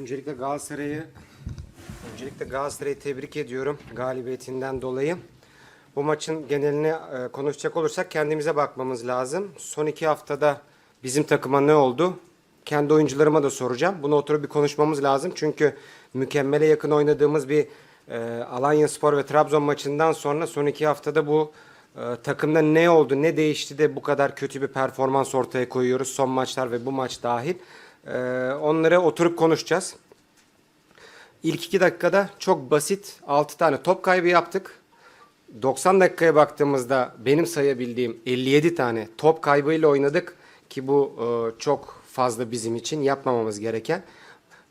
Öncelikle Galatasaray'ı öncelikle Galatasaray'ı tebrik ediyorum galibiyetinden dolayı. Bu maçın genelini e, konuşacak olursak kendimize bakmamız lazım. Son iki haftada bizim takıma ne oldu? Kendi oyuncularıma da soracağım. Bunu oturup bir konuşmamız lazım. Çünkü mükemmele yakın oynadığımız bir e, Alanya Spor ve Trabzon maçından sonra son iki haftada bu e, takımda ne oldu, ne değişti de bu kadar kötü bir performans ortaya koyuyoruz. Son maçlar ve bu maç dahil. E, onları oturup konuşacağız. İlk iki dakikada çok basit 6 tane top kaybı yaptık. 90 dakikaya baktığımızda benim sayabildiğim 57 tane top kaybıyla oynadık ki bu e, çok fazla bizim için yapmamamız gereken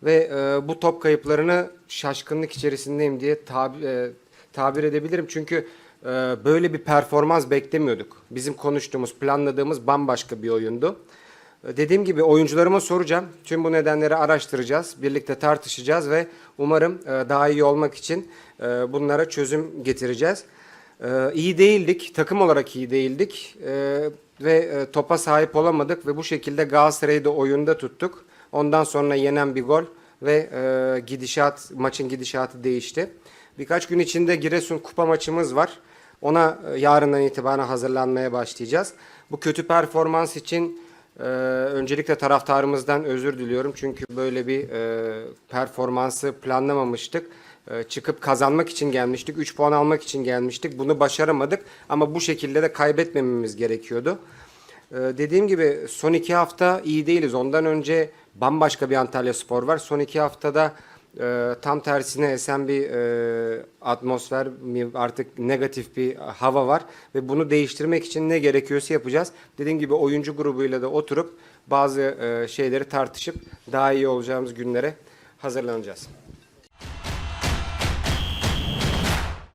ve e, bu top kayıplarını şaşkınlık içerisindeyim diye tabi, e, tabir edebilirim çünkü böyle bir performans beklemiyorduk. Bizim konuştuğumuz, planladığımız bambaşka bir oyundu. Dediğim gibi oyuncularıma soracağım. Tüm bu nedenleri araştıracağız. Birlikte tartışacağız ve umarım e, daha iyi olmak için e, bunlara çözüm getireceğiz. E, İyi değildik. Takım olarak iyi değildik. Ve topa sahip olamadık ve bu şekilde Galatasaray'ı da oyunda tuttuk. Ondan sonra yenen bir gol ve gidişat maçın gidişatı değişti. Birkaç gün içinde Giresun kupa maçımız var. Ona yarından itibaren hazırlanmaya başlayacağız. Bu kötü performans için ee, öncelikle taraftarımızdan özür diliyorum çünkü böyle bir e, performansı planlamamıştık. Ee, çıkıp kazanmak için gelmiştik, 3 puan almak için gelmiştik. Bunu başaramadık ama bu şekilde de kaybetmememiz gerekiyordu. Ee, dediğim gibi son iki hafta iyi değiliz. Ondan önce bambaşka bir Antalya Spor var. Son iki haftada e, tam tersine esen bir e, atmosfer, artık negatif bir hava var ve bunu değiştirmek için ne gerekiyorsa yapacağız. Dediğim gibi oyuncu grubuyla da oturup bazı e, şeyleri tartışıp daha iyi olacağımız günlere hazırlanacağız.